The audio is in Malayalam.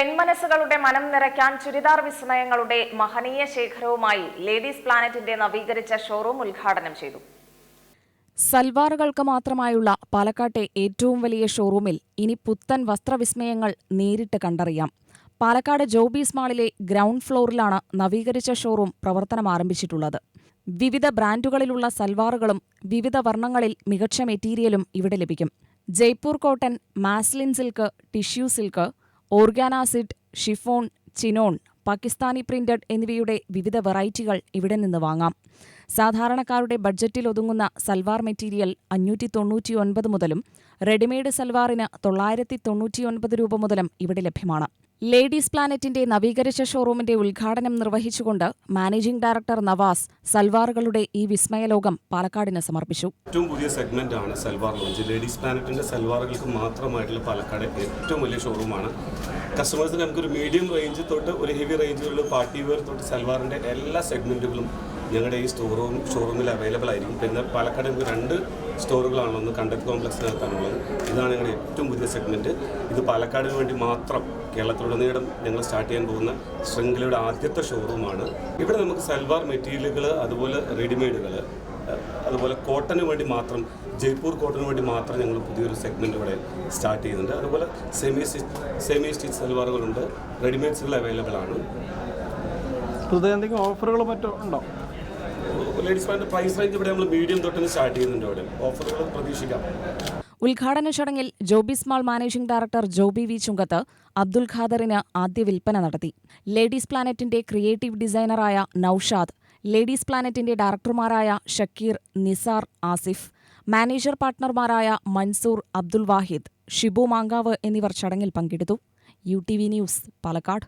പെൺമനസ്സുകളുടെ മനം നിറയ്ക്കാൻ ചുരിദാർ വിസ്മയങ്ങളുടെ മഹനീയ ശേഖരവുമായി ലേഡീസ് പ്ലാനറ്റിന്റെ നവീകരിച്ച ഷോറൂം ഉദ്ഘാടനം ചെയ്തു. സൽവാറുകൾക്ക് മാത്രമായുള്ള പാലക്കാട്ടെ ഏറ്റവും വലിയ ഷോറൂമിൽ ഇനി പുത്തൻ വസ്ത്രവിസ്മയങ്ങൾ നേരിട്ട് കണ്ടറിയാം. പാലക്കാട് ജോബീസ് മാളിലെ ഗ്രൗണ്ട് ഫ്ലോറിലാണ് നവീകരിച്ച ഷോറൂം പ്രവർത്തനം ആരംഭിച്ചിട്ടുള്ളത്. വിവിധ ബ്രാൻഡുകളിലുള്ള സൽവാറുകളും വിവിധ വർണങ്ങളിൽ മികച്ച മെറ്റീരിയലും ഇവിടെ ലഭിക്കും. Jaipur cotton muslin silk tissue silk ഓർഗാനാസിഡ് chiffon chinon Pakistani printed എന്നിവയുടെ വിവിധ വെറൈറ്റികൾ ഇവിടെ നിന്ന് വാങ്ങാം. സാധാരണക്കാരുടെ ബഡ്ജറ്റിൽ ഒതുങ്ങുന്ന സൽവാർ മെറ്റീരിയൽ അഞ്ഞൂറ്റി തൊണ്ണൂറ്റിയൊൻപത് മുതലും റെഡിമെയ്ഡ് സൽവാറിന് തൊള്ളായിരത്തി തൊണ്ണൂറ്റിയൊൻപത് രൂപ മുതലും ഇവിടെ ലഭ്യമാണ്. ലേഡീസ് പ്ലാനറ്റിന്റെ നവീകരിച്ച ഷോറൂമിന്റെ ഉദ്ഘാടനം നിർവഹിച്ചുകൊണ്ട് മാനേജിംഗ് ഡയറക്ടർ നവാസ് സൽവാറുകളുടെ ഈ വിസ്മയലോകം പാലക്കാടിന് സമർപ്പിച്ചു. ഏറ്റവും പുതിയ സെഗ്മെന്റ് ആണ് സൽവാർ ലോഞ്ച്. ലേഡീസ് പ്ലാനറ്റിന്റെ സൽവാറുകൾക്ക് മാത്രമായിട്ടുള്ള പാലക്കാട് ഏറ്റവും വലിയ ഷോറൂമാണ്. കസ്റ്റമേഴ്സിന് നമുക്കൊരു മീഡിയം റേഞ്ച് തൊട്ട് ഒരു ഹെവി റേഞ്ചിലുള്ള പാർട്ടി വെയർ തൊട്ട് സൽവാറിന്റെ എല്ലാ സെഗ്മെന്റുകളും ഞങ്ങളുടെ ഈ സ്റ്റോറൂം ഷോറൂമിൽ അവൈലബിൾ ആയിരിക്കും. പിന്നെ പാലക്കാട് നമുക്ക് രണ്ട് സ്റ്റോറുകളാണ് ഒന്ന് കണ്ടക്ട് കോംപ്ലക്സിനകത്താണുള്ളത്. ഇതാണ് ഞങ്ങളുടെ ഏറ്റവും പുതിയ സെഗ്മെന്റ് ഇത് പാലക്കാടിന് വേണ്ടി മാത്രം കേരളത്തിലുടനീളം ഞങ്ങൾ സ്റ്റാർട്ട് ചെയ്യാൻ പോകുന്ന ശൃംഖലയുടെ ആദ്യത്തെ ഷോറൂമാണ് ഇവിടെ നമുക്ക് സൽവാർ മെറ്റീരിയലുകൾ അതുപോലെ റെഡിമെയ്ഡുകൾ അതുപോലെ കോട്ടന് വേണ്ടി മാത്രം ജയ്പൂർ കോട്ടന് വേണ്ടി മാത്രം ഞങ്ങൾ പുതിയൊരു സെഗ്മെന്റ് ഇവിടെ സ്റ്റാർട്ട് ചെയ്യുന്നുണ്ട്. അതുപോലെ സെമി സ്റ്റിച്ച് സെമി സ്റ്റിച്ച് സൽവാറുകളുണ്ട്. റെഡിമെയ്ഡ്സുകൾ അവൈലബിൾ ആണ്. എന്തെങ്കിലും ഓഫറുകൾ മറ്റോ ഉണ്ടോ? ലേഡീസ് പ്രൈസ് റേഞ്ച് ഇവിടെ നമ്മൾ മീഡിയം തൊട്ടിന് സ്റ്റാർട്ട് ചെയ്യുന്നുണ്ട് ഓഫറുകൾ പ്രതീക്ഷിക്കാം. ഉദ്ഘാടന ചടങ്ങിൽ Joby's mall managing director Joby V Chungath Abdul ഖാദറിന് ആദ്യ വിൽപ്പന നടത്തി. ലേഡീസ് പ്ലാനറ്റിന്റെ ക്രിയേറ്റീവ് ഡിസൈനറായ നൌഷാദ് ലേഡീസ് പ്ലാനറ്റിന്റെ ഡയറക്ടർമാരായ ഷക്കീർ നിസാർ ആസിഫ് മാനേജർ പാർട്ട്ണർമാരായ മൻസൂർ അബ്ദുൽ വാഹിദ് ഷിബു മാങ്കാവ് എന്നിവർ ചടങ്ങിൽ പങ്കെടുത്തു. U T V news Palakkad.